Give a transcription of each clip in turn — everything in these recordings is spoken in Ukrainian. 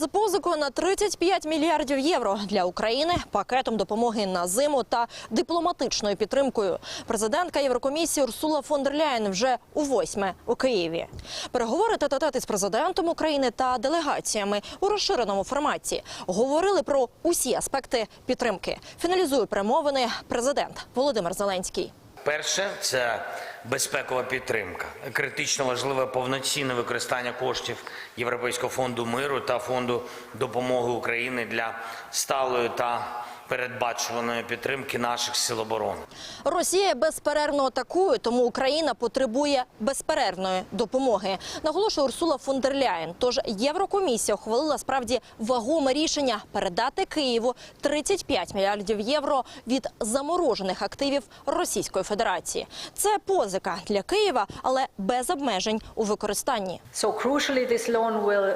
З позикою на 35 мільярдів євро для України, пакетом допомоги на зиму та дипломатичною підтримкою. Президентка Єврокомісії Урсула фон дер Ляєн вже у восьме у Києві. Переговори тет-а-тет із президентом України та делегаціями у розширеному форматі говорили про усі аспекти підтримки. Фіналізує перемовини президент Володимир Зеленський. Перше це безпекова підтримка, критично важливе повноцінне використання коштів Європейського фонду миру та фонду допомоги України для сталої та передбачуваної підтримки наших сил оборони. Росія безперервно атакує, тому Україна потребує безперервної допомоги. Наголошує Урсула фон дер Ляєн. Тож Єврокомісія ухвалила справді вагоме рішення передати Києву 35 мільярдів євро від заморожених активів Російської Федерації. Це позика для Києва, але без обмежень у використанні.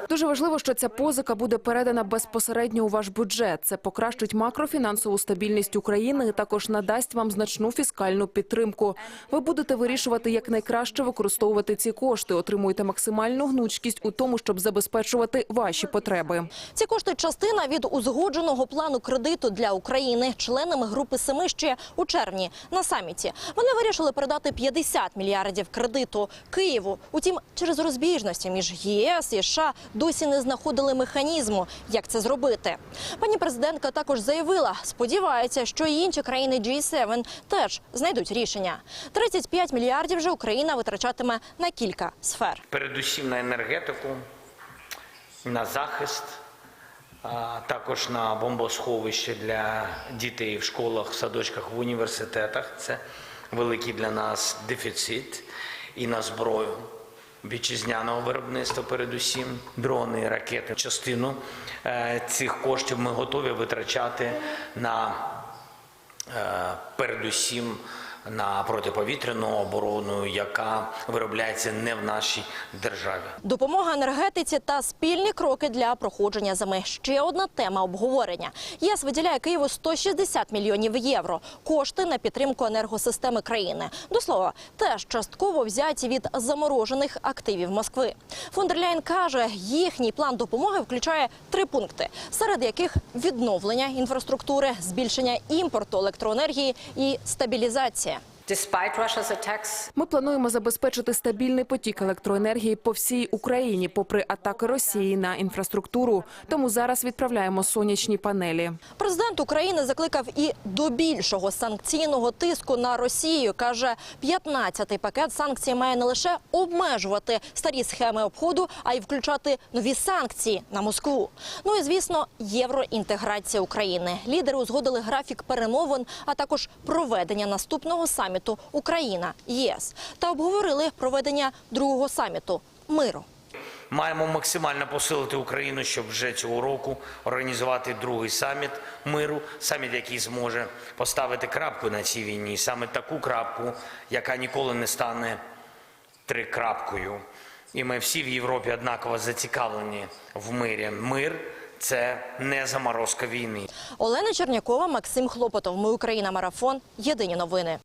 Дуже важливо, що ця позика буде передана безпосередньо у ваш бюджет. Це покращить макрофінансову стабільність України. і Також надасть вам значну фіскальну підтримку. Ви будете вирішувати, як найкраще використовувати ці кошти. Отримуєте максимальну гнучкість у тому, щоб забезпечувати ваші потреби. Ці кошти частина від узгодженого плану кредиту для України членами групи семи ще у червні на саміті. Вони вирішили передати 50 мільярдів кредиту Києву. Утім, через розбіжності між ЄС і США досі не знаходили механізму, як це зробити. Пані президентка також заявила, сподівається, що і інші країни G7 теж знайдуть рішення. 35 мільярдів же Україна витрачатиме на кілька сфер. Передусім на енергетику, на захист, також на бомбосховище для дітей в школах, в садочках, в університетах. Це великий для нас дефіцит і на зброю. Вітчизняного виробництва, передусім, дрони, ракети. Частину е, цих коштів ми готові витрачати на е, передусім на протиповітряну оборону, яка виробляється не в нашій державі. Допомога енергетиці та спільні кроки для проходження зими. Ще одна тема обговорення. ЄС виділяє Києву 160 мільйонів євро. Кошти на підтримку енергосистеми країни. До слова, теж частково взяті від заморожених активів Москви. Фон дер каже, їхній план допомоги включає три пункти, серед яких відновлення інфраструктури, збільшення імпорту електроенергії і стабілізація. Despite Ми плануємо забезпечити стабільний потік електроенергії по всій Україні, попри атаки Росії на інфраструктуру. Тому зараз відправляємо сонячні панелі. Президент України закликав і до більшого санкційного тиску на Росію. каже, 15-й пакет санкцій має не лише обмежувати старі схеми обходу, а й включати нові санкції на Москву. Ну і звісно, євроінтеграція України. Лідери узгодили графік перемовин, а також проведення наступного саміту Україна ЄС та обговорили проведення другого саміту миру. Маємо максимально посилити Україну, щоб вже цього року організувати другий саміт миру, саміт, який зможе поставити крапку на цій війні, саме таку крапку, яка ніколи не стане трикрапкою. І ми всі в Європі однаково зацікавлені в мирі. Мир це не заморозка війни. Олена Чернякова, Максим Хлопотов. Ми Україна. Марафон. Єдині новини.